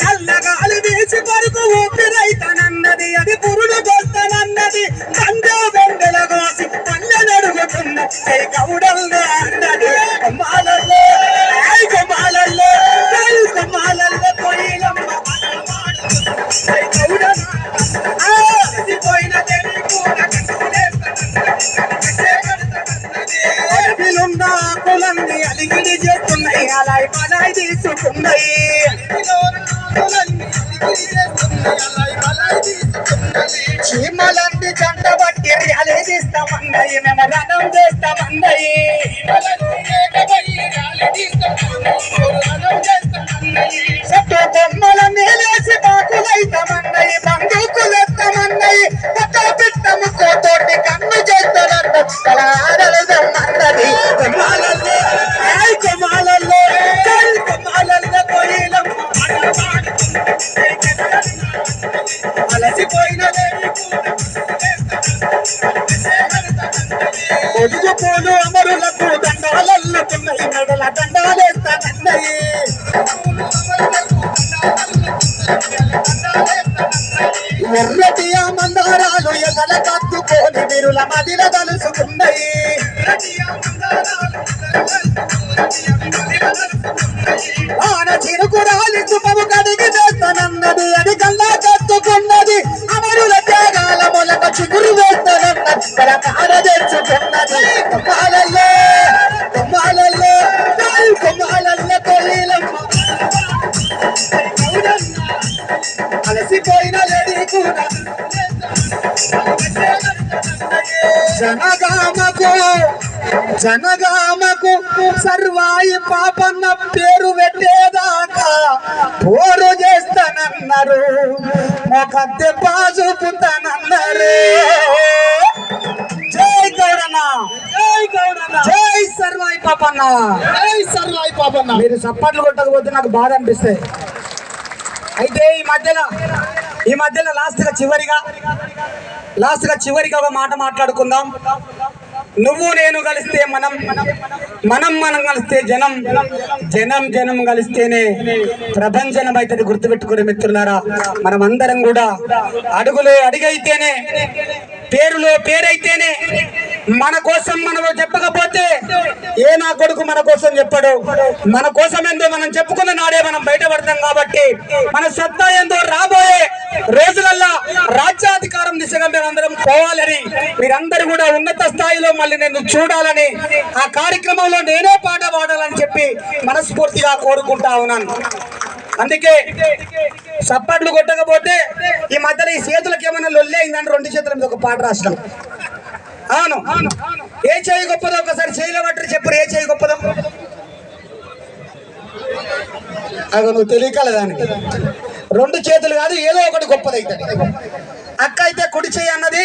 చల్లగాలి వీసి కొరకు ఊపిరైతనన్నది అది పురుడు కొత్తనన్నది తండ్రి వెండెల కోసి పల్లె నడుగుతున్న జై గౌడల్లా అన్నది కొమ్మాలల్లో ఐ జై జై దేవి కూడా అడవిలున్న అలిగిడి చేస్తున్నాయి అలా బలాయ్ తీసుకున్నాయి చీమలంటి జంట బట్టి ర్యాలీ తీస్తామన్నాయి మేము రణం చేస్తామన్నాయి చెట్టు బొమ్మల మేలేసి బాకులైతామన్నాయి బందూకులెత్తామన్నాయి ఒక బిడ్డ ముక్కోతోటి కన్ను చేస్తానంట కలాడలేదమ్మన్నది కొమ్మాలల్లో ఒడుగు పోలు అమరులకు దండాలల్లుతున్నాయి మెడల దండాలేస్తానన్నాయి ఎర్రటి ఆ మందారాలు ఎగల కత్తుకొని విరుల మదిల తలుసుకున్నాయి ఆన చిరుకు చిరుకురాలి తుపము కడిగి చేస్తానన్నది అది కల్లా కత్తుకున్నది. అమరుల త్యాగాల మొలక చిగు వేస్తానన్నది తెచ్చుకున్నది కొమ్మాలల్లో అలసిపోయిన లేడీ కూడా జనగామకు జనగామకు సర్వాయి పాపన్న పేరు పెట్టేదాకా పోరు చేస్తానన్నారు. ఒక దెబ్బ చూపుతానన్నారు జై గౌడన్న జై సర్వాయి పాపన్న. సర్వాయి పాపన్న. మీరు చప్పట్లు కొట్టకపోతే నాకు బాధ అనిపిస్తాయి అయితే ఈ మధ్యలో ఈ మధ్యలో లాస్ట్గా చివరిగా లాస్ట్గా చివరిగా ఒక మాట మాట్లాడుకుందాం. నువ్వు నేను కలిస్తే మనం మనం మనం కలిస్తే జనం జనం జనం కలిస్తేనే ప్రపంచనం అయితే గుర్తుపెట్టుకునే మిత్రులారా. మనం అందరం కూడా అడుగులో అడిగైతేనే పేరులో పేరైతేనే మన కోసం మనం చెప్పకపోతే ఏ నా కొడుకు మన కోసం చెప్పడు? మన కోసం ఏందో మనం చెప్పుకున్న నాడే మనం బయటపడతాం కాబట్టి మన సత్తా ఏందో రాబోయే రోజులల్లా రాజ్యాధికారం దిశగా మీరందరం పోవాలని మీరందరూ కూడా ఉన్నత స్థాయిలో మళ్ళీ నేను చూడాలని ఆ కార్యక్రమంలో నేనే పాట పాడాలని చెప్పి మనస్ఫూర్తిగా కోరుకుంటా ఉన్నాను. అందుకే చప్పట్లు కొట్టకపోతే ఈ మధ్యలో ఈ చేతులకు ఏమైనా లొల్లే అయిందని రెండు చేతుల మీద ఒక పాట రాష్ట్రం అవును ఏ చేయి గొప్పదో ఒకసారి చేయలేమంటారు పట్టరు చెప్పరు ఏ చేయి గొప్పదో. అగో నువ్వు తెలియకల దానికి. రెండు చేతులు కాదు ఏదో ఒకటి గొప్పదైతే. అక్క అయితే కుడి చేయి అన్నది.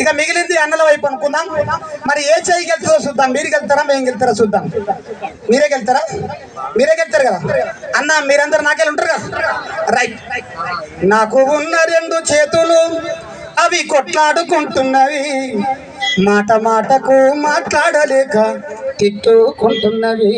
ఇక మిగిలింది అన్నల వైపు అనుకుందాం. మరి ఏ చేయికి వెళ్తుందో చూద్దాం. మీరు వెళ్తారా మేము వెళ్తారా చూద్దాం. మీరే వెళ్తారా మీరే వెళ్తారు కదా. అన్న మీరందరూ నాకెళ్ళి ఉంటారు కదా. రైట్ నాకు ఉన్న రెండు చేతులు అవి కొట్లాడుకుంటున్నవి. మాట మాటకు మాట్లాడలేక తిట్టుకుంటున్నవి.